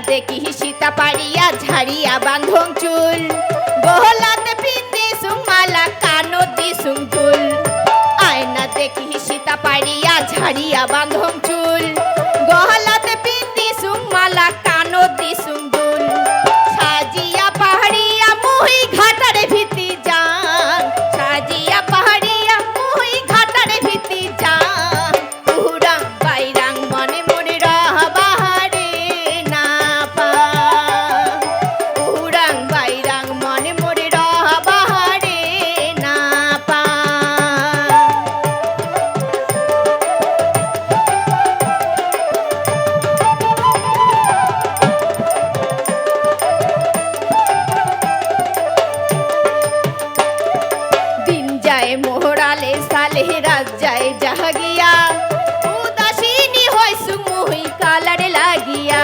সীতা পারিয়া ঝাড়িয়া বান্ধং চুল? গহলাতে পিন্দি সুমালা কানো দি চুল আয়না দেখি সীতা পারিয়া ঝাড়িয়া বান্ধং চুল? যায় মোহরালে সালে রাত যায় জাহাগিয়া উদাসীনি হয়েছু মুহি কালারে লাগিয়া।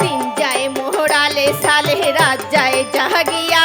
দিন যায় মোহরালে সালে রাত যায় জাহাগিয়া